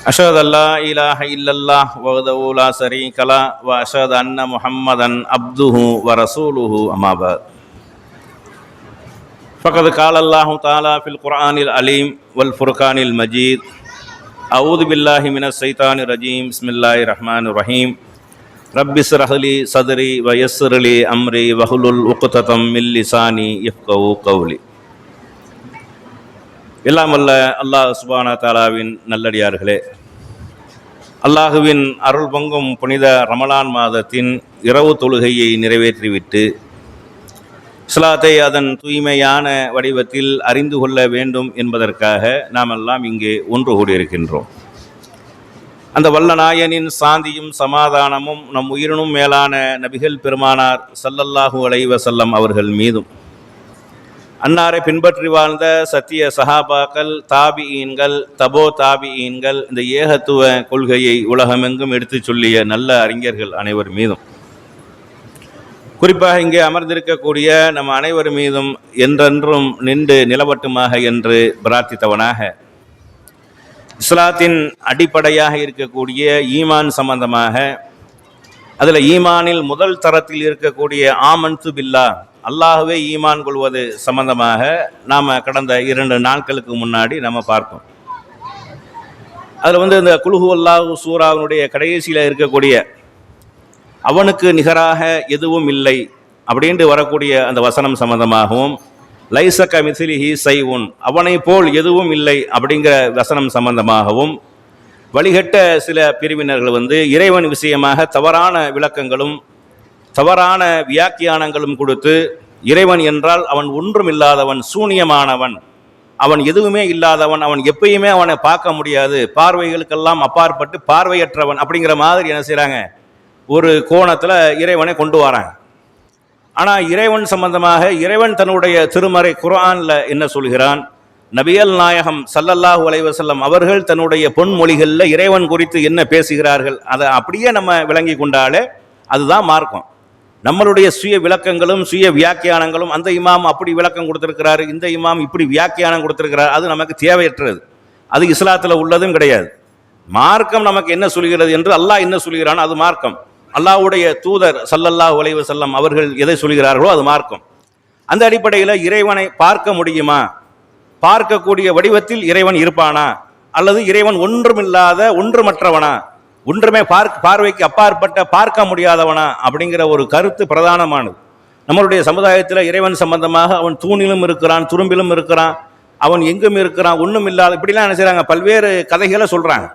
أشهد أن لا إله إلا الله وحده لا شريك له وأشهد أن محمدا عبده ورسوله أما بعد. فقد قال الله تعالى في القرآن العليم والفرقان المجيد أعوذ بالله من الشيطان الرجيم بسم الله الرحمن الرحيم. رب اشرح لي صدري ويسر لي أمري واحلل عقدة من لساني يفقهوا قولي. எல்லாம் வல்ல அல்லாஹ் சுபானா தாலாவின் நல்லடியார்களே அல்லாஹுவின் அருள் பொங்கும் புனித ரமலான் மாதத்தின் இரவு தொழுகையை நிறைவேற்றிவிட்டு இஸ்லாத்தை அதன் தூய்மையான வடிவத்தில் அறிந்து கொள்ள வேண்டும் என்பதற்காக நாம் எல்லாம் இங்கே ஒன்று கூடியிருக்கின்றோம். அந்த வல்ல நாயனின் சாந்தியும் சமாதானமும் நம் உயிரினும் மேலான நபிகள் பெருமானார் சல்லல்லாஹு அலைவசல்லம் அவர்கள் மீதும் அன்னாரை பின்பற்றி வாழ்ந்த சத்திய சஹாபாக்கள் தாபியீன்கள் தபோ தாபியீன்கள் இந்த ஏகத்துவ கொள்கையை உலகமெங்கும் எடுத்துச் சொல்லிய நல்ல அறிஞர்கள் அனைவர் மீதும். குறிப்பாக இங்கே அமர்ந்திருக்கக்கூடிய நம் அனைவர் மீதும் என்றென்றும் நின்று நிலவட்டுமாக என்று பிரார்த்தித்தவனாக இஸ்லாத்தின் அடிப்படையாக இருக்கக்கூடிய ஈமான் சம்பந்தமாக அதில் ஈமானில் முதல் தரத்தில் இருக்கக்கூடிய ஆமன்து பில்லா அல்லாஹ்வே ஈமான் கொள்வது சம்பந்தமாக நாம் கடந்த இரண்டு நாட்களுக்கு முன்னாடி நம்ம பார்த்தோம். அதில் வந்து இந்த குலுஹு அல்லாஹு சூராவினுடைய கடைசியில் இருக்கக்கூடிய அவனுக்கு நிகராக எதுவும் இல்லை அப்படின்ட்டு வரக்கூடிய அந்த வசனம் சம்பந்தமாகவும் லைசக்க மிசிலிஹி சைவுன் அவனை போல் எதுவும் இல்லை அப்படிங்கிற வசனம் சம்பந்தமாகவும் வழிகட்ட சில பிரிவினர்கள் வந்து இறைவன் விஷயமாக தவறான விளக்கங்களும் தவறான வியாக்கியானங்களும் கொடுத்து இறைவன் என்றால் அவன் ஒன்றும் இல்லாதவன் சூனியமானவன். அவன் எதுவுமே இல்லாதவன் அவன் எப்பயுமே அவனை பார்க்க முடியாது. பார்வைகளுக்கெல்லாம் அப்பாற்பட்டு பார்வையற்றவன் அப்படிங்கிற மாதிரி என்ன செய்கிறாங்க ஒரு கோணத்தில் இறைவனை கொண்டு வராங்க. ஆனால் இறைவன் சம்பந்தமாக இறைவன் தன்னுடைய திருமறை குரானில் என்ன சொல்கிறான்? நபியல் நாயகம் சல்லல்லாஹு அலைவசல்லம் அவர்கள் தன்னுடைய பொன்மொழிகளில் இறைவன் குறித்து என்ன பேசுகிறார்கள்? அதை அப்படியே நம்ம விளங்கி கொண்டாலே அதுதான் மார்க்கம். நம்மளுடைய சுய விளக்கங்களும் சுய வியாக்கியானங்களும் அந்த இமாம் அப்படி விளக்கம் கொடுத்துருக்கிறாரு இந்த இமாம் இப்படி வியாக்கியானம் கொடுத்துருக்கிறார் அது நமக்கு தேவையற்றது. அது இஸ்லாத்தில் உள்ளதும் கிடையாது. மார்க்கம் நமக்கு என்ன சொல்கிறது என்று அல்லாஹ் என்ன சொல்கிறான் அது மார்க்கம். அல்லாஹுடைய தூதர் சல்லல்லா உலைவு செல்லம் அவர்கள் எதை சொல்கிறார்களோ அது மார்க்கம். அந்த அடிப்படையில் இறைவனை பார்க்க முடியுமா? பார்க்கக்கூடிய வடிவத்தில் இறைவன் இருப்பானா? அல்லது இறைவன் ஒன்றுமில்லாத ஒன்றுமற்றவனா? ஒன்றுமே பார்க்க பார்வைக்கு அப்பாற்பட்ட பார்க்க முடியாதவனா அப்படிங்கிற ஒரு கருத்து பிரதானமானது. நம்மளுடைய சமுதாயத்தில் இறைவன் சம்பந்தமாக அவன் தூணிலும் இருக்கிறான் துரும்பிலும் இருக்கிறான் அவன் எங்கும் இருக்கிறான் ஒன்றும் இல்லாத இப்படிலாம் என்ன செய்கிறாங்க பல்வேறு கதைகளை சொல்கிறாங்க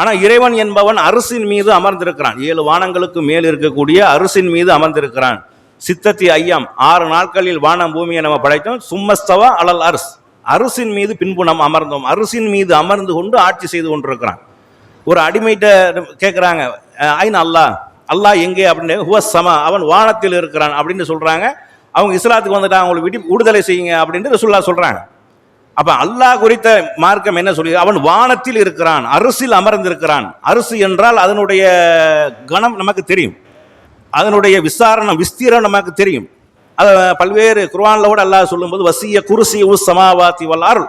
ஆனால் இறைவன் என்பவன் அரசின் மீது அமர்ந்திருக்கிறான். ஏழு வானங்களுக்கு மேல் இருக்கக்கூடிய அரசின் மீது அமர்ந்திருக்கிறான். சித்தத்தி ஐயம் ஆறு நாட்களில் வானம் பூமியை நம்ம படைத்தோம். சும்மஸ்தவா அலல் அரஸ். அரசின் மீது பின்புணம் அமர்ந்தோம். அரசின் மீது அமர்ந்து கொண்டு ஆட்சி செய்து கொண்டிருக்கிறான். ஒரு அடிமைட்ட கேட்குறாங்க ஐன் அல்லாஹ் அல்லாஹ் எங்கே? அப்படின்னு ஹுவ சமா அவன் வானத்தில் இருக்கிறான் அப்படின்னு சொல்கிறாங்க அவங்க இஸ்லாத்துக்கு வந்துட்டாங்க அவங்களுக்கு விடி விடுதலை செய்யுங்க அப்படின்ட்டு ரசுல்லா சொல்கிறாங்க அப்போ அல்லாஹ் குறித்த மார்க்கம் என்ன சொல்லி அவன் வானத்தில் இருக்கிறான் அரசில் அமர்ந்திருக்கிறான். அரசு என்றால் அதனுடைய கணம் நமக்கு தெரியும். அதனுடைய விசாரணம் விஸ்தீரம் நமக்கு தெரியும். அதை பல்வேறு குர்வானில் கூட அல்லாஹ் சொல்லும்போது வசிய குருசி உஸ் சமாவாத்தி வல் அருள்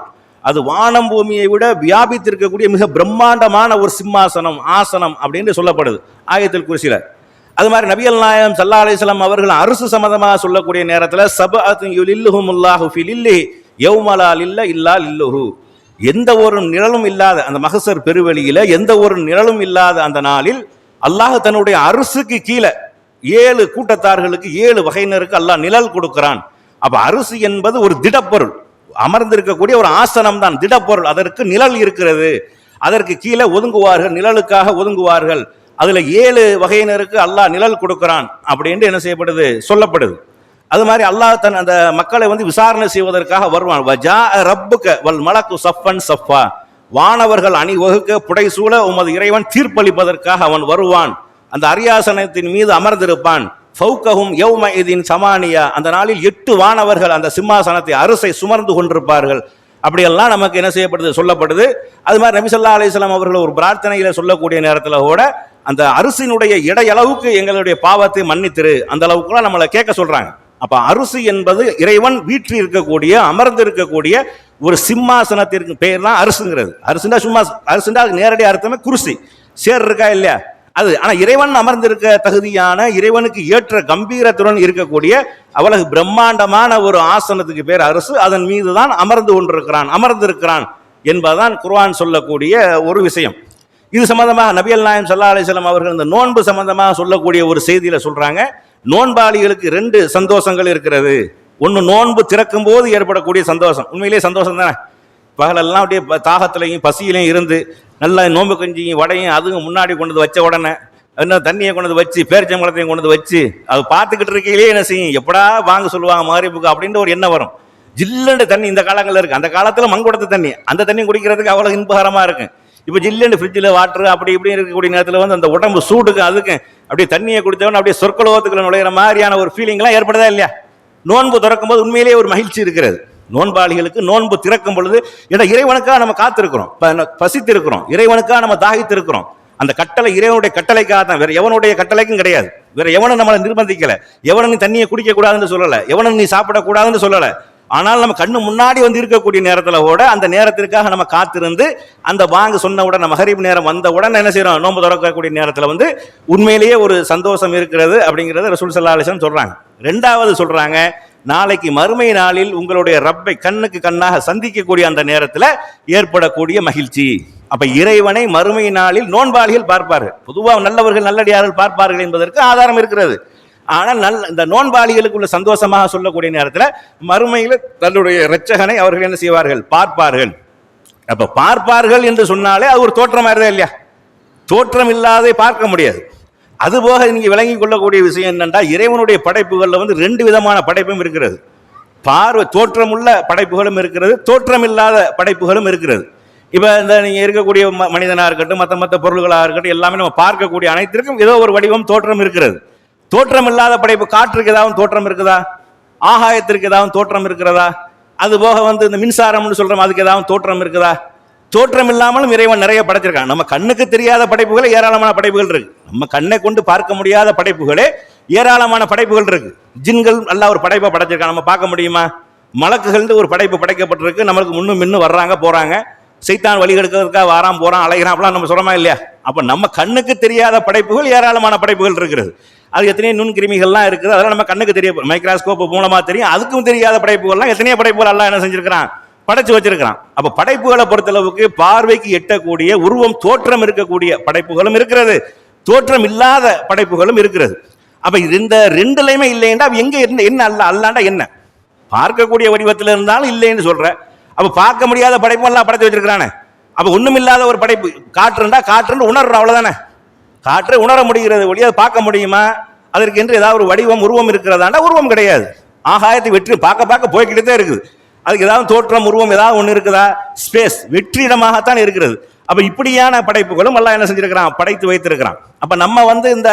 அது வானம் பூமியை விட வியாபித்திருக்கக்கூடிய மிக பிரம்மாண்டமான ஒரு சிம்மாசனம் ஆசனம் அப்படின்னு சொல்லப்படுது ஆயத்தில் குருசில. அது மாதிரி நபியல் நாயம் சல்லா அலிஸ்லாம் அவர்கள் அரசு சம்மந்தமாக சொல்லக்கூடிய நேரத்தில் சப யுலில்லுஹுமுல்லாஹு ஃபிலில்லி யௌமலா இல்லா லில்லுஹு. எந்த ஒரு நிழலும் இல்லாத அந்த மகசர் பெருவெளியில் எந்த ஒரு நிழலும் இல்லாத அந்த நாளில் அல்லாஹ் தன்னுடைய அரசுக்கு கீழே ஏழு கூட்டத்தார்களுக்கு ஏழு வகையினருக்கு அல்லாஹ் நிழல் கொடுக்கிறான். அப்போ அரசு என்பது ஒரு திடப்பொருள். அமர்ந்திருக்கக்கூடிய ஒரு ஆசனம் தான் திடப்பொருள். அதற்கு நிழல் இருக்கிறது. அதற்கு கீழே ஒதுங்குவார்கள் நிழலுக்காக ஒதுங்குவார்கள். அதுல ஏழு வகையினருக்கு அல்லாஹ் நிழல் கொடுக்கிறான் அப்படின்ட்டு என்ன செய்யப்படுது? சொல்லப்படுது. அது மாதிரி அல்லாஹ் தன் அந்த மக்களை வந்து விசாரணை செய்வதற்காக வருவான். வஜா ரப்புக்க வல் மலக்கு சஃபன் சஃபா. வானவர்கள் அணிவகுக்க புடைசூழ உமது இறைவன் தீர்ப்பளிப்பதற்காக அவன் வருவான். அந்த அரியாசனத்தின் மீது அமர்ந்திருப்பான். ஃபௌகஹும் யௌம இதின் சமானியா. அந்த நாளில் எட்டு வானவர்கள் அந்த சிம்மாசனத்தை அரசை சுமர்ந்து கொண்டிருப்பார்கள். அப்படியெல்லாம் நமக்கு என்ன செய்யப்படுது? சொல்லப்படுது. அது மாதிரி நபிசல்லா அலிஸ்லாம் அவர்கள் ஒரு பிரார்த்தனையில் சொல்லக்கூடிய நேரத்தில் கூட அந்த அரிசியினுடைய இடையளவுக்கு எங்களுடைய பாவத்தை மன்னித்திரு. அந்த அளவுக்குலாம் நம்மளை கேட்க சொல்கிறாங்க அப்போ அரிசி என்பது இறைவன் வீற்றில் இருக்கக்கூடிய அமர்ந்து இருக்கக்கூடிய ஒரு சிம்மாசனத்திற்கு பெயர் தான் அரிசுங்கிறது. அரிசுண்டா சும்மா அரிசுண்டா நேரடி அர்த்தமே குருசி. சேர் இருக்கா இல்லையா? அது ஆனால் இறைவன் அமர்ந்திருக்க தகுதியான இறைவனுக்கு ஏற்ற கம்பீரத்துடன் இருக்கக்கூடிய அவ்வளவு பிரம்மாண்டமான ஒரு ஆசனத்துக்கு பேர் அரசு அதன் மீது தான் அமர்ந்து கொண்டிருக்கிறான் அமர்ந்திருக்கிறான் என்பதுதான் குர்வான் சொல்லக்கூடிய ஒரு விஷயம். இது சம்பந்தமாக நபியல் நாயம் சல்லா அலிஸ்லாம் அவர்கள் இந்த நோன்பு சம்பந்தமாக சொல்லக்கூடிய ஒரு செய்தியில் சொல்கிறாங்க நோன்பாளிகளுக்கு ரெண்டு சந்தோஷங்கள் இருக்கிறது. ஒன்று நோன்பு திறக்கும் போது ஏற்படக்கூடிய சந்தோஷம். உண்மையிலேயே சந்தோஷம் தானே பகலெல்லாம் அப்படியே தாகத்துலையும் தாகத்திலையும் பசியிலையும் இருந்து நல்லா நோன்பு கஞ்சியும் வடையும் அதுவும் முன்னாடி கொண்டு வந்து வச்ச உடனே இன்னும் தண்ணியை கொண்டு வந்து வச்சு பேரிச்சம்பழத்தையும் கொண்டு வந்து வச்சு அது பார்த்துக்கிட்டு இருக்கையிலே என்ன செய்யும்? எப்படா வாங்க சொல்லுவாங்க மாறிப்புக்கு அப்படின்ற ஒரு எண்ணம் வரும். ஜில்லுண்டு தண்ணி இந்த காலங்களில் இருக்குது அந்த காலத்தில் மங்குடத்து தண்ணி அந்த தண்ணி குடிக்கிறதுக்கு அவ்வளோ இன்பகரமாக இருக்கும். இப்போ ஜில்லுண்டு ஃப்ரிட்ஜில் வாட்டர் அப்படி இப்படி இருக்கக்கூடிய நேரத்தில் வந்து அந்த உடம்பு சூடுக்கு அதுக்கு அப்படியே தண்ணியை குடித்தவன் அப்படியே சொற்கலோகத்துக்குள்ள நுழையிற மாதிரியான ஒரு ஃபீலிங்லாம் ஏற்படுதா இல்லையா? நோன்பு திறக்கும்போது உண்மையிலேயே ஒரு மகிழ்ச்சி இருக்கிறது. நோன்பாளிகளுக்கு நோன்பு திறக்கும் பொழுது ஏன்னா இறைவனுக்காக நம்ம காத்திருக்கிறோம். ப- பசித்திருக்கிறோம். இறைவனுக்காக நம்ம தாகித்திருக்கிறோம். அந்த கட்டளை இறைவனுடைய கட்டளைக்காக தான். வேற எவனுடைய கட்டளைக்கும் கிடையாது. வேற எவனும் நம்மளை நிர்பந்திக்கல. எவனும் நீ தண்ணியை குடிக்க கூடாதுன்னு சொல்லலை. எவனும் நீ சாப்பிடக்கூடாதுன்னு சொல்லலை. ஆனால் நம்ம கண்ணு முன்னாடி வந்து இருக்கக்கூடிய நேரத்தில் கூட அந்த நேரத்திற்காக நம்ம காத்திருந்து அந்த வாங்க சொன்ன உடனே மகரிப் நேரம் வந்த உடனே என்ன செய்யறோம்? நோன்பு திறக்கக்கூடிய நேரத்தில் வந்து உண்மையிலேயே ஒரு சந்தோஷம் இருக்கிறது அப்படிங்கிறத ரசூல் சல்லா அலிஸ்லாம் சொல்றாங்க. ரெண்டாவது சொல்றாங்க நாளைக்கு மறுமை நாளில் உங்களுடைய ரப்பை கண்ணுக்கு கண்ணாக சந்திக்கக்கூடிய அந்த நேரத்தில் ஏற்படக்கூடிய மகிழ்ச்சி. அப்ப இறைவனை மறுமை நாளில் நோன்பாளிகள் பார்ப்பார்கள். பொதுவாக நல்லவர்கள் நல்லடியார்கள் பார்ப்பார்கள் என்பதற்கு ஆதாரம் இருக்கிறது. ஆனால் நல் இந்த நோன்பாளிகளுக்கு உள்ள சந்தோஷமாக சொல்லக்கூடிய நேரத்தில் மறுமையில் தன்னுடைய இரட்சகனை அவர்கள் என்ன செய்வார்கள்? பார்ப்பார்கள். அப்ப பார்ப்பார்கள் என்று சொன்னாலே அது ஒரு தோற்றமா இருந்தா இல்லையா? தோற்றம் இல்லாத பார்க்க முடியாது. அதுபோக நீங்கள் விளங்கி கொள்ளக்கூடிய விஷயம் என்னென்றால் இறைவனுடைய படைப்புகளில் வந்து ரெண்டு விதமான படைப்பும் இருக்கிறது. பார்வை தோற்றமுள்ள படைப்புகளும் இருக்கிறது தோற்றம் இல்லாத படைப்புகளும் இருக்கிறது. இப்போ இந்த நீங்கள் இருக்கக்கூடிய ம- மனிதனாக இருக்கட்டும் மற்ற மற்ற பொருள்களாக இருக்கட்டும் எல்லாமே நம்ம பார்க்கக்கூடிய அனைத்திற்கும் ஏதோ ஒரு வடிவம் தோற்றம் இருக்கிறது. தோற்றம் இல்லாத படைப்பு காற்றுக்கு ஏதாவது தோற்றம் இருக்குதா? ஆகாயத்திற்கு ஏதாவது தோற்றம் இருக்கிறதா? அது போக வந்து இந்த மின்சாரம்னு சொல்கிறோம் அதுக்கு ஏதாவது தோற்றம் இருக்குதா? தோற்றம் இல்லாமலும் இறைவன் நிறைய படைச்சிருக்கான் நம்ம கண்ணுக்கு தெரியாத படைப்புகளே ஏராளமான படைப்புகள் இருக்கு. நம்ம கண்ணை கொண்டு பார்க்க முடியாத படைப்புகளே ஏராளமான படைப்புகள் இருக்கு. ஜின்கள் நல்லா ஒரு படைப்பை படைச்சிருக்கான். நம்ம பார்க்க முடியுமா? மலக்குகள் ஒரு படைப்பு படைக்கப்பட்டிருக்கு. நம்மளுக்கு முன்னும் மின்னும் வர்றாங்க போறாங்க. சைத்தான் வழி கெடுக்கிறதுக்காக வாரான் போறான் அலைகிறான் அப்படிலாம் நம்ம சொல்றோமா இல்லையா? அப்ப நம்ம கண்ணுக்கு தெரியாத படைப்புகள் ஏராளமான படைப்புகள் இருக்கிறது அது எத்தனையோ நுண்கிருமிகள்லாம் இருக்குது. அதெல்லாம் நம்ம கண்ணுக்கு தெரிய மைக்ராஸ்கோப் மூலமா தெரியும். அதுக்கும் தெரியாத படைப்புகள்லாம் எத்தனையோ படைப்புகள் எல்லாம் என்ன செஞ்சிருக்கிறான்? படைச்சு வச்சிருக்கிறான். அப்ப படைப்புகளை பொறுத்தளவுக்கு பார்வைக்கு எட்டக்கூடிய உருவம் தோற்றம் இருக்கக்கூடிய படைப்புகளும் இருக்கிறது. தோற்றம் இல்லாத படைப்புகளும் இருக்கிறது. அப்ப இந்த ரெண்டுலையுமே இல்லைன்னா அப்ப எங்க இருந்த என்ன அல்ல அல்லாண்டா என்ன? பார்க்கக்கூடிய வடிவத்தில் இருந்தாலும் இல்லைன்னு சொல்ற. அப்ப பார்க்க முடியாத படைப்பெல்லாம் படைச்சு வச்சிருக்கிறானே. அப்ப ஒண்ணும் இல்லாத ஒரு படைப்பு காற்றுண்டா காற்றுன்னு உணர்றோம் அவ்வளவுதானே? காற்றை உணர முடிகிறது ஒழிய அதை பார்க்க முடியுமா? அதற்கு என்று ஏதாவது ஒரு வடிவம் உருவம் இருக்கிறதாண்டா உருவம் கிடையாது. ஆகாயத்தை வெற்றி பார்க்க பார்க்க போய்கிட்டே தான் இருக்குது. அதுக்கு ஏதாவது தோற்றம் உருவம் ஏதாவது ஒன்று இருக்குதா? ஸ்பேஸ் வெற்றிடமாகத்தான் இருக்கிறது. அப்போ இப்படியான படைப்புகளும் எல்லாம் என்ன செஞ்சிருக்கிறான்? படைத்து வைத்திருக்கிறான். அப்போ நம்ம வந்து இந்த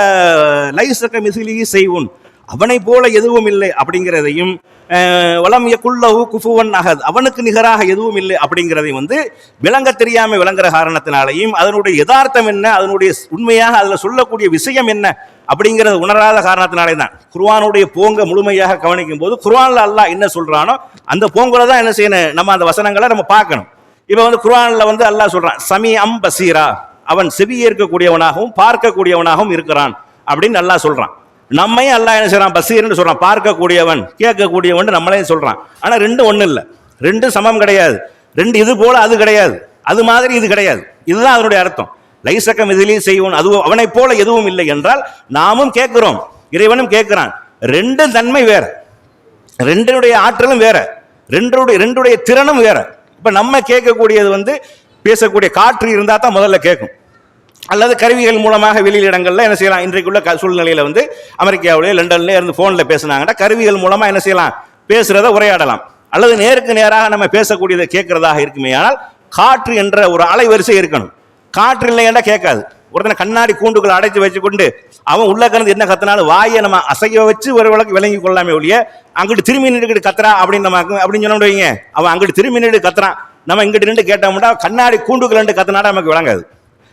லைசக்க மிசிலி செய்வோன் அவனை போல எதுவும் இல்லை அப்படிங்கிறதையும் வளம் வலம் குல்லஹு குஃபுவன் அகத் அவனுக்கு நிகராக எதுவும் இல்லை அப்படிங்கிறதையும் வந்து விளங்க தெரியாமல் விளங்குற காரணத்தினாலையும் அதனுடைய யதார்த்தம் என்ன அதனுடைய உண்மையாக அதில் சொல்லக்கூடிய விஷயம் என்ன அப்படிங்கிறத உணராத காரணத்தினாலே தான் குர்வானுடைய போங்க முழுமையாக கவனிக்கும் போது குர்வானில் அல்லாஹ் என்ன சொல்கிறானோ அந்த போங்குல தான் என்ன செய்யணும் நம்ம அந்த வசனங்களை நம்ம பார்க்கணும். இப்போ வந்து குர்வானில் வந்து அல்லாஹ் சொல்கிறான் சமி அம் பசீரா. அவன் செவியேற்கக்கூடியவனாகவும் பார்க்கக்கூடியவனாகவும் இருக்கிறான் அப்படின்னு நல்லா சொல்கிறான் நம்மையும் அல்லாஹ் என்ன செய்கிறான் பசீர்னு சொல்கிறான் பார்க்கக்கூடியவன் கேட்கக்கூடியவன் நம்மளையும் சொல்கிறான் ஆனால் ரெண்டும் ஒன்றும் இல்லை. ரெண்டும் சமம் கிடையாது. ரெண்டு இது போல் அது கிடையாது. அது மாதிரி இது கிடையாது. இதுதான் அதனுடைய அர்த்தம். லைசக்கம் இதிலே செய்வோம் அது அவனைப் போல எதுவும் இல்லை என்றால் நாமும் கேட்கிறோம். இறைவனும் கேட்கிறான். ரெண்டும் தன்மை வேற. ரெண்டினுடைய ஆற்றலும் வேற. ரெண்டுடைய ரெண்டுடைய திறனும் வேற. இப்போ நம்ம கேட்கக்கூடியது வந்து பேசக்கூடிய காற்று இருந்தால் தான் முதல்ல கேட்கும். அல்லது கருவிகள் மூலமாக வெளியில் என்ன செய்யலாம்? இன்றைக்குள்ள க- சூழ்நிலையில் வந்து அமெரிக்காவிலேயே லண்டன்லேயே இருந்து ஃபோனில் பேசுனாங்கன்னா கருவிகள் மூலமாக என்ன செய்யலாம்? பேசுகிறத உரையாடலாம். அல்லது நேருக்கு நேராக நம்ம பேசக்கூடியதை கேட்குறதாக இருக்குமே ஆனால் காற்று என்ற ஒரு அலைவரிசை இருக்கணும். காற்று இல்லைன்னா கேட்காது. ஒருத்தனை கண்ணாடி கூண்டுக்குள்ள அடைச்சு வச்சுக்கொண்டு அவன் உள்ள கலந்து என்ன கத்தினாலும் வாயை நம்ம அசைய வச்சு ஒரு விளக்கு விளங்கி கொள்ளாமே ஒழிய அங்கிட்டு திரும்பி நின்று கத்துறா அப்படின்னு நம்ம அப்படின்னு சொன்ன வைங்க அவன் அங்கிட்டு திரும்பி நின்று கத்துறான். நம்ம இங்கிட்டு நின்று கேட்டோம்னா கண்ணாடி கூண்டுக்குள்ள நின்று கத்தினாலும் நமக்கு விளங்காது.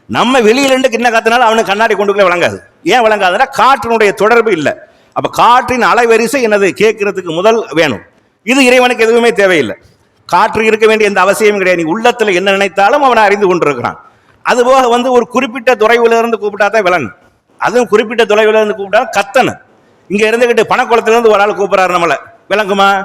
நம்ம வெளியில இருந்து என்ன கத்தினாலும் அவனுக்கு கண்ணாடி கொண்டுக்குள்ள விளங்காது. ஏன் விளங்காதுன்னா காற்றினுடைய தொடர்பு இல்லை. அப்ப காற்றின் அலைவரிசை என்னது? கேட்கறதுக்கு முதல் வேணும். இது இறைவனுக்கு எதுவுமே தேவையில்லை. காற்று இருக்க வேண்டிய எந்த அவசியமும் கிடையாது. நீ உள்ளத்தில் என்ன நினைத்தாலும் அவனை அறிந்து கொண்டிருக்கிறான். அதுபோக வந்து ஒரு குறிப்பிட்ட துறைவுல இருந்து கூப்பிட்டா தான் விலங்கு அதுவும் குறிப்பிட்ட தொலைவில் இருந்து கூப்பிட்டா கத்தனு இங்க இருந்துகிட்டு பணக்குளத்துலேருந்து ஒரு ஆள் கூப்பிட்றாரு நம்மள. விளங்குமா?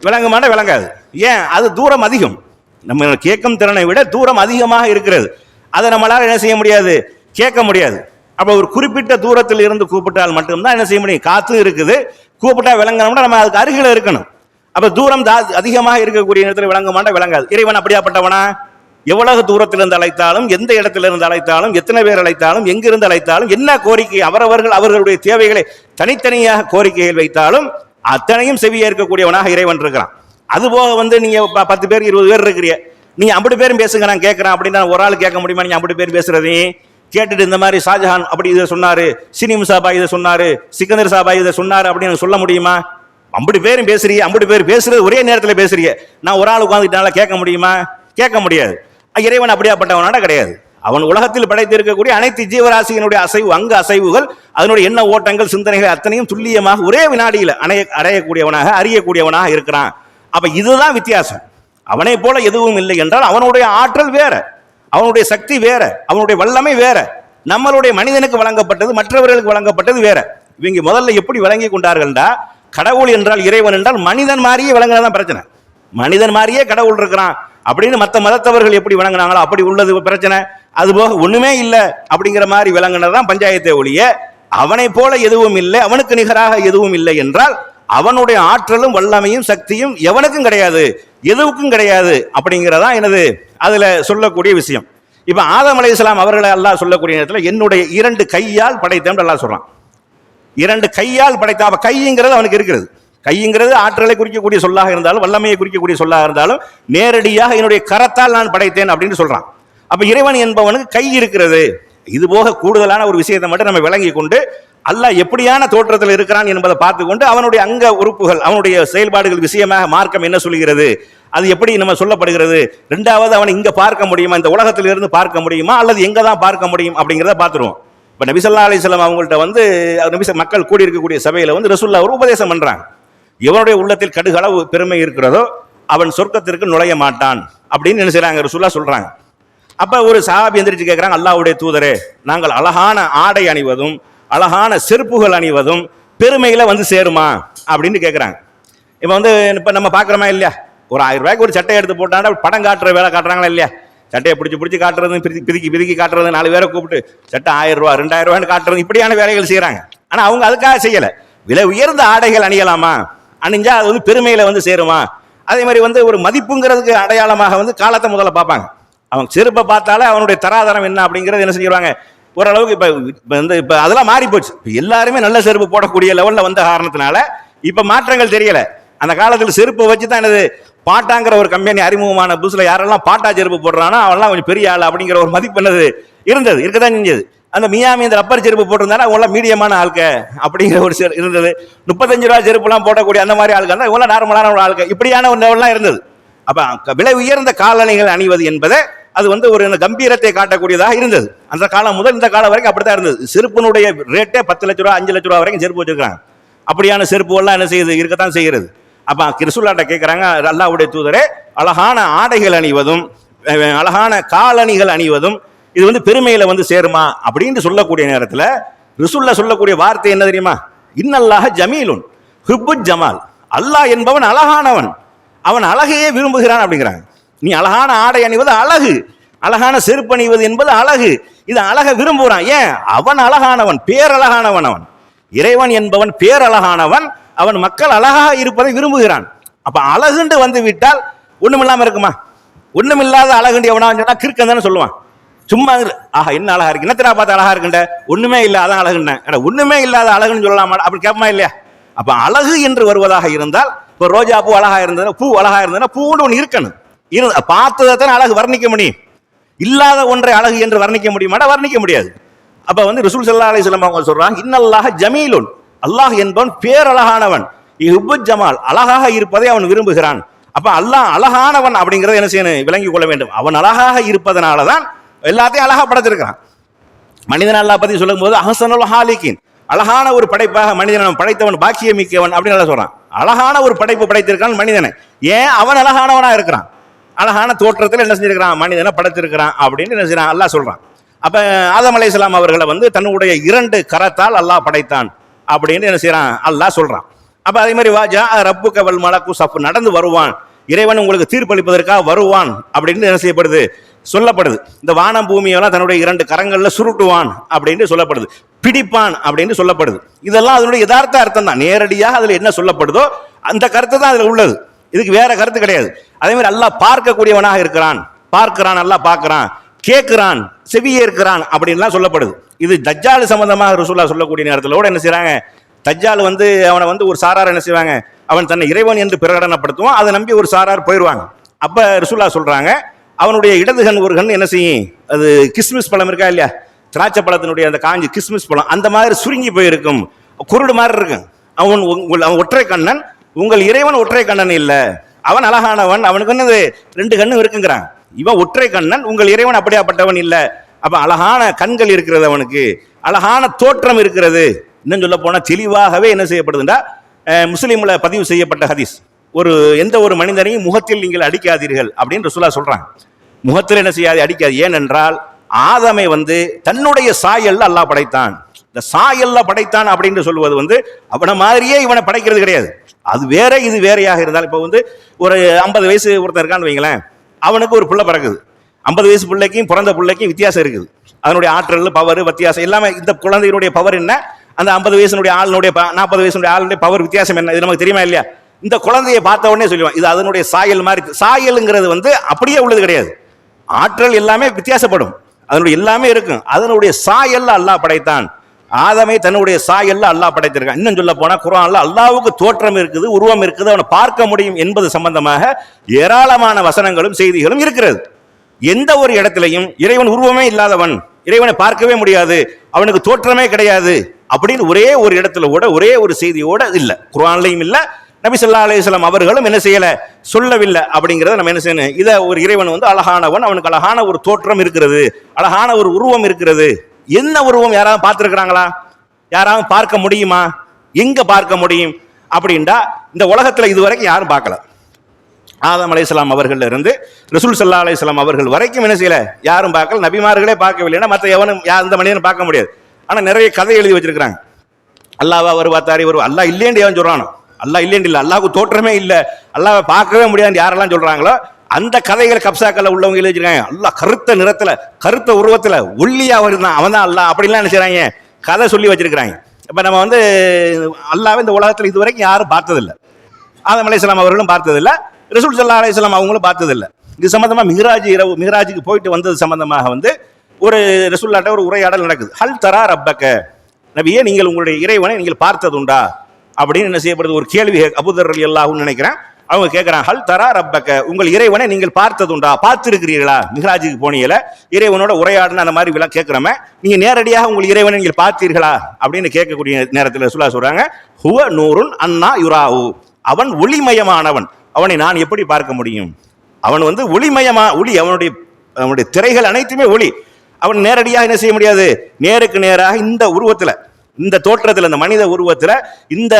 விளங்குமானா விளங்காது. ஏன்? அது தூரம் அதிகம். நம்ம கேட்கும் திறனை விட தூரம் அதிகமாக இருக்கிறது. அதை நம்மளால் என்ன செய்ய முடியாது? கேட்க முடியாது. அப்போ ஒரு குறிப்பிட்ட தூரத்தில் இருந்து கூப்பிட்டால் மட்டும்தான் என்ன செய்ய முடியும்? காற்று இருக்குது. கூப்பிட்டா விளங்கணும்னா நம்ம அதுக்கு அருகில் இருக்கணும். அப்போ தூரம் அதிகமாக இருக்கக்கூடிய நேரத்தில் விளங்க மாட்டா விளங்காது. இறைவன் அப்படியாப்பட்டவனா? எவ்வளவு தூரத்திலிருந்து அழைத்தாலும் எந்த இடத்திலிருந்து அழைத்தாலும் எத்தனை பேர் அழைத்தாலும் எங்கிருந்து அழைத்தாலும் என்ன கோரிக்கை? அவரவர்கள் அவர்களுடைய தேவைகளை தனித்தனியாக கோரிக்கைகள் வைத்தாலும் அத்தனையும் செவியே இருக்கக்கூடியவனாக இறைவன் இருக்கிறான். அதுபோக வந்து நீங்கள் ப- பத்து பேர் இருபது பேர் இருக்கிறீங்க. நீங்கள் ஐம்பது பேரும் பேசுங்க நான் கேட்கறேன் அப்படின்னா ஒரு ஆள் கேட்க முடியுமா? நீ ஐம்பது பேர் பேசுறதையும் கேட்டுட்டு இந்த மாதிரி ஷாஜஹான் அப்படி இதை சொன்னாரு சினிம் சாபா இதை சொன்னாரு சிக்கந்தர் சாபா இதை சொன்னாரு அப்படின்னு சொல்ல முடியுமா? ஐம்பது பேரும் பேசுறீங்க ஐம்பது பேர் பேசுறது ஒரே நேரத்தில் பேசுறீங்க நான் ஒரு ஆள் உட்காந்துட்டால கேட்க முடியுமா? கேட்க முடியாது. இறைவன் அப்படியாப்பட்டவனாட கிடையாது. அவன் உலகத்தில் படைத்து இருக்கக்கூடிய அனைத்து ஜீவராசியினுடைய அசைவு அங்க அசைவுகள் அதனுடைய எண்ண ஓட்டங்கள் சிந்தனைகள் அத்தனையும் துல்லியமாக ஒரே வினாடியில் அணைய அடையக்கூடியவனாக அறியக்கூடியவனாக இருக்கிறான். அப்ப இதுதான் வித்தியாசம். அவனை போல எதுவும் இல்லை என்றால் அவனுடைய ஆற்றல் வேற அவனுடைய சக்தி வேற அவனுடைய வல்லமை வேற நம்மளுடைய மனிதனுக்கு வழங்கப்பட்டது மற்றவர்களுக்கு வழங்கப்பட்டது வேற. இவங்க முதல்ல எப்படி விளங்கி கொண்டார்கள்டா? கடவுள் என்றால் இறைவன் என்றால் மனிதன் மாதிரியே விளங்குனதான் பிரச்சனை. மனிதன் மாதிரியே கடவுள் இருக்கிறான் அப்படின்னு மற்ற மதத்தவர்கள் எப்படி விளங்கினாங்களோ அப்படி உள்ளது பிரச்சனை. அதுபோக ஒண்ணுமே இல்லை அப்படிங்கிற மாதிரி விளங்கினதான் பஞ்சாயத்தை ஒழிய அவனை போல எதுவும் இல்லை அவனுக்கு நிகராக எதுவும் இல்லை என்றால் அவனுடைய ஆற்றலும் வல்லமையும் சக்தியும் எவனுக்கும் கிடையாது எதுவுக்கும் கிடையாது அப்படிங்கிறதா எனது அதில் சொல்லக்கூடிய விஷயம். இப்போ ஆதம் இஸ்லாம் அவர்களை எல்லாம் சொல்லக்கூடிய நேரத்தில் என்னுடைய இரண்டு கையால் படைத்தேன் எல்லாம் சொல்கிறான் இரண்டு கையால் படைத்தான் அப்போ கைங்கிறது அவனுக்கு இருக்கிறது. கைங்கிறது ஆற்றலை குறிக்கக்கூடிய சொல்லாக இருந்தாலும் வல்லமையை குறிக்கக்கூடிய சொல்லாக இருந்தாலும் நேரடியாக என்னுடைய கரத்தால் நான் படைத்தேன் அப்படின்னு சொல்கிறான் அப்போ இறைவன் என்பவனுக்கு கை இருக்கிறது. இது போக கூடுதலான ஒரு விஷயத்தை மட்டும் நம்ம விளங்கி கொண்டு அல்லாஹ் எப்படியான தோற்றத்தில் இருக்கிறான் என்பதை பார்த்து கொண்டு அவனுடைய அங்க உறுப்புகள் அவனுடைய செயல்பாடுகள் விஷயமாக மார்க்கம் என்ன சொல்கிறது அது எப்படி நம்ம சொல்லப்படுகிறது ரெண்டாவது அவனை இங்கே பார்க்க முடியுமா இந்த உலகத்தில் இருந்து பார்க்க முடியுமா அல்லது எங்கே தான் பார்க்க முடியும் அப்படிங்கிறத பார்த்துருவோம். இப்போ நபிசல்லா அலிஸ்லாம் அவங்கள்ட்ட வந்து நபிச மக்கள் கூடி இருக்கக்கூடிய வந்து ரசுல்லா ஒரு உபதேசம் பண்ணுறாங்க எவனுடைய உள்ளத்தில் கடுகளவு பெருமை இருக்கிறதோ அவன் சொர்க்கத்திற்கு நுழைய மாட்டான் அப்படின்னு என்ன ரசுல்லா சொல்கிறாங்க அப்ப ஒரு சஹாபி எந்திரிச்சு கேட்கிறாங்க அல்லாவுடைய தூதரே நாங்கள் அழகான ஆடை அணிவதும் அழகான செருப்புகள் அணிவதும் பெருமையில வந்து சேருமா? அப்படின்னு கேட்குறாங்க இப்போ வந்து இப்போ நம்ம பார்க்குறோமா இல்லையா? ஒரு ஆயிரம் ரூபாய்க்கு ஒரு சட்டை எடுத்து போட்டாண்டா படம் காட்டுற வேலை காட்டுறாங்களா இல்லையா? சட்டையை பிடிச்சி பிடிச்சி காட்டுறது பிதுக்கி பிதுக்கி பிரிக்கி காட்டுறது நாலு பேரை கூப்பிட்டு சட்டை ஆயிரம் ரூபா ரெண்டாயிரம் ரூபான்னு காட்டுறது இப்படியான வேலைகள் செய்கிறாங்க ஆனால் அவங்க அதுக்காக செய்யலை. விலை உயர்ந்த ஆடைகள் அணியலாமா? அணிஞ்சால் அது வந்து பெருமையில் வந்து சேருமா? அதே மாதிரி வந்து ஒரு மதிப்புங்கிறதுக்கு அடையாளமாக வந்து காலத்தை முதல்ல பார்ப்பாங்க. அவன் செருப்பை பார்த்தாலே அவனுடைய தராதரம் என்ன அப்படிங்கிறது என்ன செஞ்சிருவாங்க? ஓரளவுக்கு இப்போ இப்போ இந்த இப்போ அதெல்லாம் மாறி போச்சு. இப்போ எல்லாருமே நல்ல செருப்பு போடக்கூடிய லெவலில் வந்த காரணத்தினால இப்போ மாற்றங்கள் தெரியலை. அந்த காலத்தில் செருப்பை வச்சு தான் என்னது? பாட்டாங்கிற ஒரு கம்பெனி அறிமுகமான புதுசில் யாரெல்லாம் பாட்டா செருப்பு போடுறானோ அவன்லாம் கொஞ்சம் பெரிய ஆள் அப்படிங்கிற ஒரு மதிப்பு என்னது? இருந்தது. இருக்க தான் செஞ்சது. அந்த மியாமி இந்த ரப்பர் செருப்பு போட்டிருந்தாலும் அவங்களாம் மீடியமான ஆளுக்க அப்படிங்கிற ஒரு இருந்தது. முப்பத்தஞ்சு ரூபா செருப்புலாம் போடக்கூடிய அந்த மாதிரி ஆளுக்கு இருந்தால் இவங்களாம் நார்மலான ஒரு ஆளுக்கு இப்படியான ஒரு லெவல்லாம் இருந்தது. அப்போ விலை உயர்ந்த காலணிகள் அணிவது என்பதை அது வந்து ஒரு கம்பீரத்தை காட்டக்கூடியதாக இருந்தது. அந்த காலம் முதல் இந்த காலம் வரைக்கும் அப்படித்தான் இருந்தது. செருப்பினுடைய ரேட்டே பத்து லட்ச ரூபா அஞ்சு லட்ச ரூபா வரைக்கும் செருப்பு வச்சுருக்காங்க அப்படியான செருப்புகள்லாம் என்ன செய்யுது? இருக்கத்தான் செய்கிறது. அப்போ கிறிஸ்துலாட்ட கேட்குறாங்க அல்லாவுடைய தூதரே அழகான ஆடைகள் அணிவதும் அழகான காலணிகள் அணிவதும் இது வந்து பெருமையில் வந்து சேருமா? அப்படின்னு சொல்லக்கூடிய நேரத்தில் ரிசுல்ல சொல்லக்கூடிய வார்த்தை என்ன தெரியுமா? இன்னல்லாக ஜமீலுன் ஹிப்பு ஜமால். அல்லாஹ் என்பவன் அழகானவன். அவன் அழகையே விரும்புகிறான் அப்படிங்கிறாங்க. நீ அழகான ஆடை அணிவது அழகு. அழகான செருப்பு அணிவது என்பது அழகு. இது அழக விரும்புகிறான். ஏன்? அவன் அழகானவன் பேரழகானவன் அவன். இறைவன் என்பவன் பேரழகானவன். அவன் மக்கள் அழகாக இருப்பதை விரும்புகிறான். அப்ப அழகுண்டு வந்து விட்டால் ஒன்றுமில்லாமல் இருக்குமா? ஒன்றுமில்லாத அழகுண்டு எவனா சொன்னா கிறுக்கன் தானே சொல்லுவான். சும்மா ஆஹா என்ன அழகா இருக்கு? என்னத்தினா பார்த்து அழகா இருக்குண்ட? ஒண்ணுமே இல்லாத அதான் அழகுன்னேன் ஒண்ணுமே இல்லாத அழகுன்னு சொல்லலாமா? அப்படி கேட்பமா இல்லையா? அப்ப அழகு என்று வருவதாக இருந்தால் இப்போ ரோஜா பூ அழகா இருந்ததுன்னா பூ அழகா இருந்ததுன்னா பூன்னு ஒன்று இருக்கணும். இரு பார்த்ததை தானே அழகு வர்ணிக்க முடியும். இல்லாத ஒன்றை அழகு என்று வர்ணிக்க முடியுமாடா? வர்ணிக்க முடியாது. அப்போ வந்து ரிசூல் சல்லா அலிஸ்லாம் அவங்க சொல்றாங்க இன்னல்லாக ஜமீலுன். அல்லாஹ் என்பவன் பேரழகானவன். இஹுபு ஜமால் அழகாக இருப்பதை அவன் விரும்புகிறான். அப்போ அல்லாஹ் அழகானவன் அப்படிங்கிறத என்ன செய்யணும்? விளங்கிக் கொள்ள வேண்டும். அவன் அழகாக இருப்பதனால தான் எல்லாத்தையும் அழகா படைச்சிருக்கிறான் மனிதன் அல்லாஹ் பற்றி சொல்லும்போது அஹசனுல் ஹாலிகின். அழகான ஒரு படைப்பாக மனிதன் படைத்தவன் பாக்கியமிக்கவன் அப்படின்னு நல்லா சொல்றான். அழகான ஒரு படைப்பு படைத்திருக்கான் மனிதனை. ஏன்? அவன் அழகானவனாக இருக்கிறான். அழகான தோற்றத்தில் என்ன செஞ்சிருக்கிறான்? மனிதனை படைத்திருக்கிறான் அப்படின்னு என்ன செய்யறான்? அல்லாஹ் சொல்றான். அப்போ ஆதம் அலைஹிஸ்ஸலாம் அவர்களை வந்து தன்னுடைய இரண்டு கரத்தால் அல்லாஹ் படைத்தான் அப்படின்னு என்ன செய்யறான்? அல்லாஹ் சொல்றான். அப்போ அதே மாதிரி வாஜா ரப்பு கவல் மலக்கு சப்பு நடந்து வருவான். இறைவன் உங்களுக்கு தீர்ப்பளிப்பதற்காக வருவான் அப்படின்னு என்ன செய்யப்படுது? சொல்லப்படுது. இந்த வானம் பூமியெல்லாம் தன்னுடைய இரண்டு கரங்களில் சுருட்டுவான் அப்படின்னு சொல்லப்படுது. பிடிப்பான் அப்படின்னு சொல்லப்படுது. இதெல்லாம் அதனுடைய யதார்த்த அர்த்தம் தான். நேரடியாக அதில் என்ன சொல்லப்படுதோ அந்த கருத்து தான் அதில் உள்ளது. இதுக்கு வேற கருத்து கிடையாது. அதே மாதிரி அல்லாஹ் பார்க்கக்கூடியவனாக இருக்கிறான். பார்க்கிறான் நல்லா பார்க்கிறான். கேட்கிறான் செவியேற்கிறான் அப்படின்லாம் சொல்லப்படுது. இது தஜ்ஜால் சம்பந்தமாக ரசூல்லா சொல்லக்கூடிய நேரத்தில் கூட என்ன செய்கிறாங்க தஜ்ஜால் வந்து அவனை வந்து ஒரு சாரார் என்ன செய்வாங்க? அவன் தன்னை இறைவன் என்று பிரகடனப்படுத்துவான். அதை நம்பி ஒரு சாரார் போயிடுவாங்க அப்போ ரசூல்லா சொல்கிறாங்க அவனுடைய இடது கண் ஒரு கண் என்ன செய்யும்? அது கிறிஸ்மஸ் பழம் இருக்கா இல்லையா? திராட்சை பழத்தினுடைய அந்த காஞ்சி கிறிஸ்மஸ் பழம் அந்த மாதிரி சுருங்கி போயிருக்கும். குருடு மாதிரி இருக்கும். அவன் உங்கள் அவன் ஒற்றை கண்ணன் உங்கள் இறைவன் ஒற்றை கண்ணன் இல்லை. அவன் அழகானவன் அவனுக்கு ரெண்டு கண்ணும் இருக்குங்கிறான். இவன் ஒற்றை கண்ணன் உங்கள் இறைவன் அப்படியாப்பட்டவன் இல்லை. அப்ப அழகான கண்கள் இருக்கிறது அவனுக்கு. அழகான தோற்றம் இருக்கிறது. இன்னும் சொல்ல போனால் தெளிவாகவே என்ன செய்யப்படுதுண்டா? அஹ், பதிவு செய்யப்பட்ட ஹதீஸ். ஒரு எந்த ஒரு மனிதனையும் முகத்தில் நீங்கள் அடிக்காதீர்கள் அப்படின்னு ரசூலா சொல்கிறாங்க முகத்தில் என்ன செய்யாது? அடிக்காது. ஏனென்றால் ஆதமை வந்து தன்னுடைய சாயல்ல அல்லாஹ் படைத்தான். இந்த சாயல்ல படைத்தான் அப்படின்னு சொல்லுவது வந்து அவனை மாதிரியே இவனை படைக்கிறது கிடையாது. அது வேற இது வேறையாக இருந்தால் இப்போ வந்து ஒரு ஐம்பது வயசு ஒருத்தன் இருக்கான்னு வைங்களேன். அவனுக்கு ஒரு பிள்ளை பிறகுது ஐம்பது வயசு பிள்ளைக்கும் பிறந்த பிள்ளைக்கும் வித்தியாசம் இருக்குது. அதனுடைய ஆற்றல் பவர் வித்தியாசம் எல்லாமே இந்த குழந்தையினுடைய பவர் என்ன? அந்த ஐம்பது வயசுனுடைய ஆளுனுடைய நாற்பது வயசுடைய ஆளுடைய பவர் வித்தியாசம் என்ன? இது நமக்கு தெரியுமா இல்லையா? இந்த குழந்தையை பார்த்த உடனே சொல்லுவான் இது அதனுடைய சாயல் மாதிரி சாயலுங்கிறது வந்து அப்படியே உள்ளது கிடையாது. ஆற்றல் எல்லாமே வித்தியாசப்படும். அதனுடைய எல்லாமே இருக்கும். அதனுடைய சாயல்ல அல்லாஹ் படைத்தான். ஆதமை தன்னுடைய சாயல்ல அல்லாஹ் படைத்திருக்கான். இன்னும் சொல்ல போனா குர்ஆன்ல அல்லாவுக்கு தோற்றம் இருக்குது உருவம் இருக்குது அவனை பார்க்க முடியும் என்பது சம்பந்தமாக ஏராளமான வசனங்களும் செய்திகளும் இருக்கிறது. எந்த ஒரு இடத்திலையும் இறைவன் உருவமே இல்லாதவன் இறைவனை பார்க்கவே முடியாது அவனுக்கு தோற்றமே கிடையாது அப்படின்னு ஒரே ஒரு இடத்துல கூட ஒரே ஒரு செய்தியோட இல்லை. குரான்லையும் இல்லை நபி சொல்லா அலைஹி அவர்களும் என்ன செய்யலை? சொல்லவில்லை அப்படிங்கிறத நம்ம என்ன செய்யணும்? இதை ஒரு இறைவன் வந்து அழகானவன் அவனுக்கு அழகான ஒரு தோற்றம் இருக்கிறது அழகான ஒரு உருவம் இருக்கிறது. என்ன உருவம் யாராவது பார்த்துருக்குறாங்களா? யாராவது பார்க்க முடியுமா? எங்கே பார்க்க முடியும்? அப்படின்டா இந்த உலகத்தில் இதுவரைக்கும் யாரும் பார்க்கல. ஆதம் அலையாம் அவர்கள் இருந்து ரசூல் சல்லா அலையாம் அவர்கள் வரைக்கும் என்ன செய்யல? யாரும் பார்க்கல. நபிமார்களே பார்க்கவில்லைன்னா மற்ற எவனும் யார் இந்த மனிதனும் பார்க்க முடியாது. ஆனால் நிறைய கதை எழுதி வச்சிருக்கிறாங்க. அல்லாவா வருவா தாரி வருவா அல்லா இல்லேன்னு எவன் சொல்கிறானோ அல்லா இல்லைன்னு இல்லை. அல்லாவுக்கு தோற்றமே இல்லை. அல்லாவை பார்க்கவே முடியாது யாரெல்லாம் சொல்கிறாங்களோ அந்த கதைகள் கப்சாக்கல்ல உள்ளவங்க எழுதிருக்காங்க வச்சிருக்காங்க. கருத்த நிறத்தில் கருத்த உருவத்தில் ஒல்லியாக வருதான். அவன் தான் அல்லா அப்படிலாம் என்ன கதை சொல்லி வச்சிருக்கிறாங்க. இப்போ நம்ம வந்து அல்லாஹ் இந்த உலகத்துல இதுவரைக்கும் யாரும் பார்த்ததில்லை. ஆதம் அலையாம் அவர்களும் பார்த்ததில்ல. ரசூல் சல்லா அலையாம் அவங்களும் பார்த்ததில்லை. இது சம்மந்தமாக மிகராஜ் இரவு மிகராஜுக்கு போயிட்டு வந்தது சம்மந்தமாக வந்து ஒரு ரசூல்லாட்ட ஒரு உரையாடல் நடக்குது. ஹல் தரா ரப்பக்க? நபியே நீங்கள் உங்களுடைய இறைவனை நீங்கள் பார்த்ததுண்டா? அப்படின்னு என்ன செய்யப்படுது? ஒரு கேள்வி அபுதர் அலி அல்லாஹ்னு நினைக்கிறேன். அவங்க கேட்குறாங்க ஹல் தரா ரப்பக்க? உங்கள் இறைவனை நீங்கள் பார்த்ததுண்டா? பார்த்துருக்கிறீர்களா? மிகராஜுக்கு போனியில இறைவனோட உரையாடுன்னு அந்த மாதிரி விழா கேட்குறோமே நீங்க நேரடியாக உங்கள் இறைவனை நீங்கள் பார்த்தீர்களா? அப்படின்னு கேட்கக்கூடிய நேரத்தில் ரசூலா சொல்றாங்க ஹுவ நூருன் அண்ணா யுராவு அவன் ஒளிமயமானவன். அவனை நான் எப்படி பார்க்க முடியும்? அவன் வந்து ஒளிமயமா ஒளி அவனுடைய அவனுடைய திரைகள் அனைத்துமே ஒளி. அவன் நேரடியாக என்ன செய்ய முடியாது? நேருக்கு நேராக இந்த உருவத்தில் இந்த தோற்றத்தில் இந்த மனித உருவத்தில் இந்த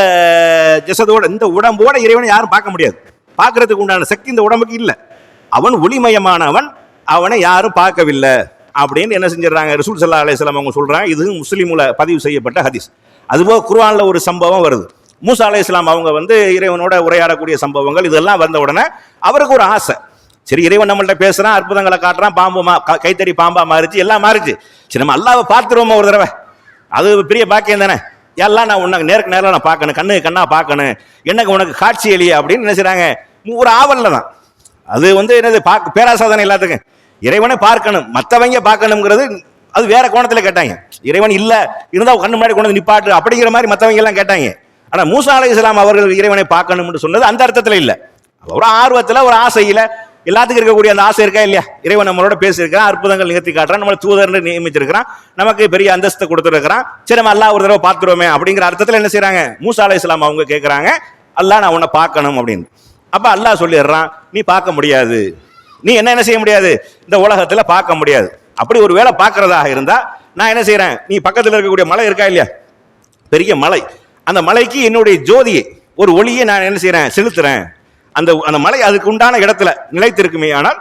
ஜசதோட இந்த உடம்போட இறைவனை யாரும் பார்க்க முடியாது. பார்க்கறதுக்கு உண்டான சக்தி இந்த உடம்புக்கு இல்லை. அவன் ஒளிமயமானவன் அவனை யாரும் பார்க்கவில்லை. அப்படின்னு என்ன செஞ்சிடறாங்க? ரசூல் சல்லா அலையம் அவங்க சொல்கிறாங்க இது முஸ்லீமில் பதிவு செய்யப்பட்ட ஹதீஸ். அதுபோக குர்ஆனில் ஒரு சம்பவம் வருது. மூசா அலைஹிஸ்ஸலாம் அவங்க வந்து இறைவனோட உரையாடக்கூடிய சம்பவங்கள் இதெல்லாம் வந்த உடனே அவருக்கு ஒரு ஆசை. சரி இறைவன் நம்மள்ட்ட பேசுகிறான் அற்புதங்களை காட்டுறான் பாம்பு மா க- கைத்தறி பாம்பா மாறிச்சு எல்லாம் மாறிச்சு. சரி நம்ம அல்லாவை பார்த்துருவோமா ஒரு தடவை? அது பெரிய பாக்கியம் தானே? எல்லாம் நான் உனக்கு நேருக்கு நேரில் நான் பார்க்கணும் கண்ணு கண்ணாக பார்க்கணும். எனக்கு உனக்கு காட்சி எளிய அப்படின்னு நினைச்சுறாங்க. ஒரு ஆவலில் தான். அது வந்து என்னது பார்க்க பேராசாதனை எல்லாத்துக்கும். இறைவனை பார்க்கணும் மற்றவங்க பார்க்கணுங்கிறது அது வேற கோணத்தில் கேட்டாங்க. இறைவன் இல்லை இருந்தால் கண்ணு முன்னாடி கொண்டு வந்து நிப்பாட்டு அப்படிங்கிற மாதிரி மற்றவங்க எல்லாம் கேட்டாங்க. ஆனால் மூசா அலை இஸ்லாம் அவர்கள் இறைவனை பார்க்கணும்னு சொன்னது அந்த அர்த்தத்தில் இல்லை. ஒரு ஆர்வத்தில் ஒரு ஆசையில் எல்லாத்துக்கும் இருக்கக்கூடிய அந்த ஆசை இருக்கா இல்லையா? இறைவன் நம்மளோட பேசியிருக்கிறான் அற்புதங்கள் நிகழ்த்தி காட்டுறான் நம்மளை தூதர்னு நியமிச்சிருக்கிறான் நமக்கு பெரிய அந்தஸ்தை கொடுத்துருக்கிறான். சரி நம்ம அல்லாஹ் ஒரு தடவை பார்த்துருவோமே அப்படிங்கிற அர்த்தத்தில் என்ன செய்கிறாங்க மூசா அலை இஸ்லாம் அவங்க கேட்குறாங்க அல்லாஹ் நான் உன்னை பார்க்கணும் அப்படின்னு. அப்போ அல்லாஹ் சொல்லிடுறான் நீ பார்க்க முடியாது. நீ என்ன என்ன செய்ய முடியாது? இந்த உலகத்தில் பார்க்க முடியாது. அப்படி ஒரு வேலை பார்க்கறதாக இருந்தால் நான் என்ன செய்கிறேன் நீ பக்கத்தில் இருக்கக்கூடிய மலை இருக்கா இல்லையா? பெரிய மலை. அந்த மலைக்கு என்னுடைய ஜோதியை ஒரு ஒளியை நான் என்ன செய்கிறேன் செலுத்துறேன். அந்த அந்த மலை அதுக்கு உண்டான இடத்துல நிலைத்திருக்குமே ஆனால்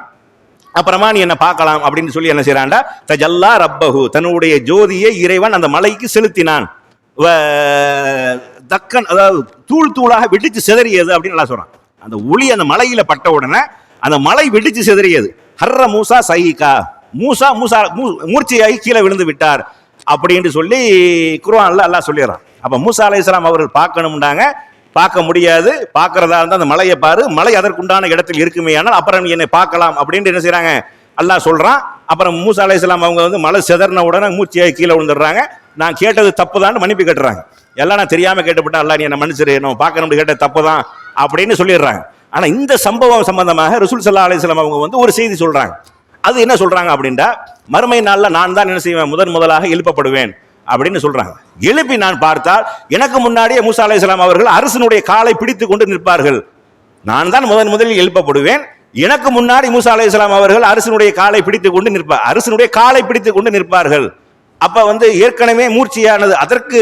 அப்புறமா நீ என்ன பார்க்கலாம் அப்படின்னு சொல்லி என்ன செய்றான்டா? தஜல்லா ரப்பஹு தன்னுடைய ஜோதியை இறைவன் அந்த மலைக்கு செலுத்தினான். வ- தக்கன் அதாவது தூள் தூளாக வெடிச்சு சிதறியது அப்படின்னு நல்லா சொல்றான். அந்த ஒளி அந்த மலையில பட்ட உடனே அந்த மலை வெடிச்சு சிதறியது. ஹர்ர மூசா சஹிகா மூசா மூசா மூ- கீழே விழுந்து விட்டார் அப்படின்னு சொல்லி குர்ஆன்ல அல்லாஹ் சொல்லிடுறான். அப்ப மூசா அலைஹிஸ்ஸலாம் அவர்கள் பார்க்கணும்டாங்க பார்க்க முடியாது. பார்க்கறதா இருந்தால் அந்த மலையை பாரு. மலை அதற்குண்டான இடத்தில் இருக்குமே ஆனால் அப்புறம் நீ என்னை பார்க்கலாம் அப்படின்ட்டு என்ன செய்கிறாங்க அல்லாஹ் சொல்கிறான் அப்புறம் மூசா அலைஹிஸ்ஸலாம் அவங்க வந்து மலை சிதறின உடனே மூச்சியாக கீழே விழுந்துடுறாங்க. நான் கேட்டது தப்பு தான் மன்னிப்பு கேட்டுறாங்க. எல்லாம் நான் தெரியாமல் கேட்டுவிட்டேன் அல்லாஹ் நீ என்ன மன்னிச்சிரு. நம்ம பார்க்கணும்னு கேட்ட தப்பு தான் அப்படின்னு சொல்லிடுறாங்க. ஆனால் இந்த சம்பவம் சம்பந்தமாக ரசூல் சல்லா அலிஸ்லாம் அவங்க வந்து ஒரு செய்தி சொல்கிறாங்க அது என்ன சொல்கிறாங்க அப்படின்டா மறுமை நாளில் நான் தான் என்ன செய்வேன்? முதன் முதலாக எழுப்பப்படுவேன். அப்படின்னு சொல்றாங்க. எழுப்பி நான் பார்த்தால் எனக்கு முன்னாடியே மூசா அலைஹிஸ்ஸலாம் அவர்கள் அரசனுடைய காலை பிடித்து கொண்டு நிற்பார்கள். நான் தான் முதன் முதலில் எழுப்பப்படுவேன். எனக்கு முன்னாடி மூசா அலைஹிஸ்ஸலாம் அவர்கள் அரசனுடைய காலை பிடித்து கொண்டு நிற்பார் அரசனுடைய காலை பிடித்து கொண்டு நிற்பார்கள். அப்ப வந்து ஏற்கனவே மூர்ச்சியானது அதற்கு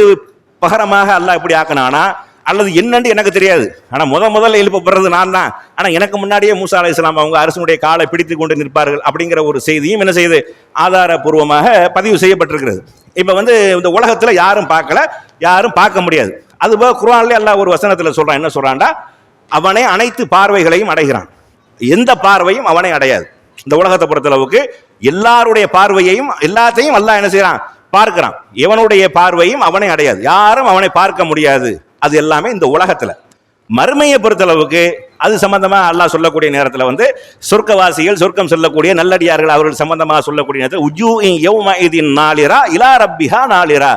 பகரமாக அல்லாஹ் இப்படி ஆக்கினானா? அல்லது என்னன்னு எனக்கு தெரியாது. ஆனால் முத முதல்ல எழுப்பப்படுறது நான் தான். ஆனால் எனக்கு முன்னாடியே மூசா இஸ்லாம் அவங்க அரசனுடைய காலை பிடித்து கொண்டு நிற்பார்கள் அப்படிங்கிற ஒரு செய்தியும் என்ன செய்யுது ஆதாரபூர்வமாக பதிவு செய்யப்பட்டிருக்கிறது. இப்போ வந்து இந்த உலகத்தில் யாரும் பார்க்கல யாரும் பார்க்க முடியாது. அதுபோக குராலில் எல்லா ஒரு வசனத்தில் சொல்கிறான் என்ன சொல்கிறான்டா அவனே அனைத்து பார்வைகளையும் அடைகிறான். எந்த பார்வையும் அவனை அடையாது. இந்த உலகத்தை பொறுத்தளவுக்கு எல்லாருடைய பார்வையையும் எல்லாத்தையும் எல்லாம் என்ன செய்கிறான் பார்க்கிறான். எவனுடைய பார்வையும் அவனை அடையாது. யாரும் அவனை பார்க்க முடியாது. அது எல்லாமே இந்த உலகத்தில். மறுமையை பொறுத்தளவுக்கு அது சம்பந்தமாக அல்லாஹ் சொல்லக்கூடிய நேரத்தில் வந்து சொர்க்கவாசிகள் சொர்க்கம் சொல்லக்கூடிய நல்லடியார்கள் அவர்கள் சம்பந்தமாக சொல்லக்கூடிய நேரத்தில் உஜூ யௌமஇதின் நாளிரா இலா ரப்பிஹா நாளிரா.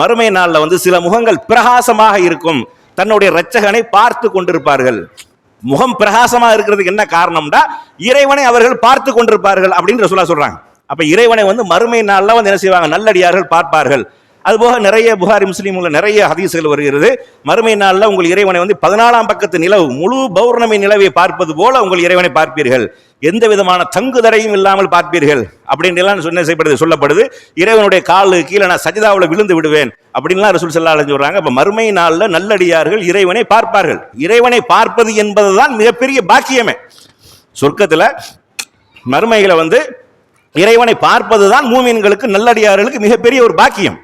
மறுமை நாளில் வந்து சில முகங்கள் பிரகாசமாக இருக்கும். தன்னுடைய இரட்சகனை பார்த்து கொண்டிருப்பார்கள். முகம் பிரகாசமாக இருக்கிறதுக்கு என்ன காரணம்னா இறைவனை அவர்கள் பார்த்து கொண்டிருப்பார்கள் அப்படின்னு சொல்ல சொல்கிறாங்க அப்போ இறைவனை வந்து மறுமை நாளில் வந்து என்ன செய்வாங்க? நல்லடியார்கள் பார்ப்பார்கள். அதுபோக நிறைய புகாரி முஸ்லீம்ல நிறைய ஹதீசுகள் வருகிறது. மறுமை நாளில் உங்கள் இறைவனை வந்து பதினாலாம் பக்கத்து நிலவு முழு பௌர்ணமி நிலவை பார்ப்பது போல உங்கள் இறைவனை பார்ப்பீர்கள். எந்த விதமான தங்குதடையும் இல்லாமல் பார்ப்பீர்கள். அப்படின்னு சொன்ன செய்யப்படுது சொல்லப்படுது. இறைவனுடைய காலு கீழே நான் சஜிதாவில் விழுந்து விடுவேன் அப்படின்லாம் ரசூல் செல்லா அலைஹி சொல்றாங்க. அப்ப மறுமை நாளில் நல்லடியார்கள் இறைவனை பார்ப்பார்கள். இறைவனை பார்ப்பது என்பதுதான் மிகப்பெரிய பாக்கியமே. சொர்க்கத்தில் மறுமைகளை வந்து இறைவனை பார்ப்பதுதான் மூமீன்களுக்கு நல்லடியார்களுக்கு மிகப்பெரிய ஒரு பாக்கியம்.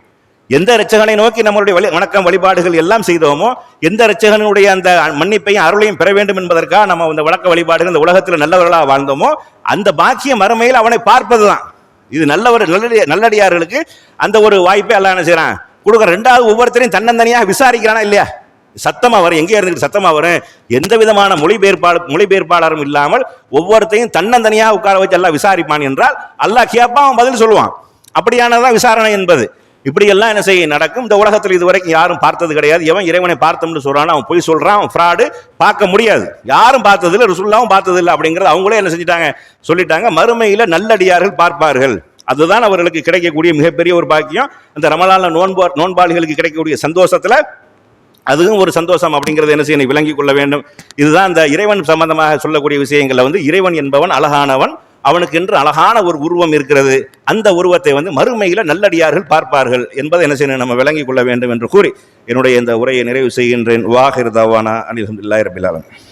எந்த இரட்சகனை நோக்கி நம்மளுடைய வழி வணக்கம் வழிபாடுகள் எல்லாம் செய்தோமோ எந்த இரட்சகனுடைய அந்த மன்னிப்பையும் அருளையும் பெற வேண்டும் என்பதற்காக நம்ம அந்த வழக்க வழிபாடுகள் இந்த உலகத்தில் நல்லவர்களாக வாழ்ந்தோமோ அந்த பாக்கியம் மறுமையில் அவனை பார்ப்பது தான் இது நல்லவர் நல்லடி நல்லடியார்களுக்கு அந்த ஒரு வாய்ப்பை எல்லாம் என்ன செய்கிறான் கொடுக்குற ரெண்டாவது ஒவ்வொருத்தரையும் தன்னந்தனியாக விசாரிக்கிறானா இல்லையா? சத்தமாக வரும். எங்கே இருந்துட்டு சத்தமாக வரும். எந்த விதமான மொழிபெயர்ப்பாளர் மொழிபெயர்ப்பாளரும் இல்லாமல் ஒவ்வொருத்தையும் தன்னந்தனியாக உட்கார வச்சு எல்லாம் விசாரிப்பான் என்றால் அல்லாஹ் கேட்பான் அவன் பதில் சொல்லுவான். அப்படியானதான் விசாரணை என்பது. இப்படியெல்லாம் என்ன செய்ய நடக்கும். இந்த உலகத்தில் இதுவரைக்கும் யாரும் பார்த்தது கிடையாது. எவன் இறைவனை பார்த்தோம்னு சொல்றானோ அவன் போய் சொல்றான் அவன் ஃப்ராடு பார்க்க முடியாது. யாரும் பார்த்தது இல்லை ருசுல்லாவும் பார்த்தது இல்லை அவங்களே என்ன செஞ்சிட்டாங்க? சொல்லிட்டாங்க. மறுமையில் நல்லடியார்கள் பார்ப்பார்கள். அதுதான் அவர்களுக்கு கிடைக்கக்கூடிய மிகப்பெரிய ஒரு பாக்கியம். அந்த ரமலான நோன்பா நோன்பாளிகளுக்கு கிடைக்கக்கூடிய சந்தோஷத்தில் அதுவும் ஒரு சந்தோஷம் அப்படிங்கிறது என்ன செய்யணும் விளங்கி கொள்ள வேண்டும். இதுதான் இந்த இறைவன் சம்பந்தமாக சொல்லக்கூடிய விஷயங்களில் வந்து இறைவன் என்பவன் அழகானவன் அவனுக்கு என்று அழகான ஒரு உருவம் இருக்கிறது. அந்த உருவத்தை வந்து மறுமையில் நல்லடியார்கள் பார்ப்பார்கள் என்பதை என்ன செய்யணும்? நம்ம விளங்கிக் கொள்ள வேண்டும் என்று கூறி என்னுடைய இந்த உரையை நிறைவு செய்கின்றேன். வாஹிர் தவானா. அனில் ரபில்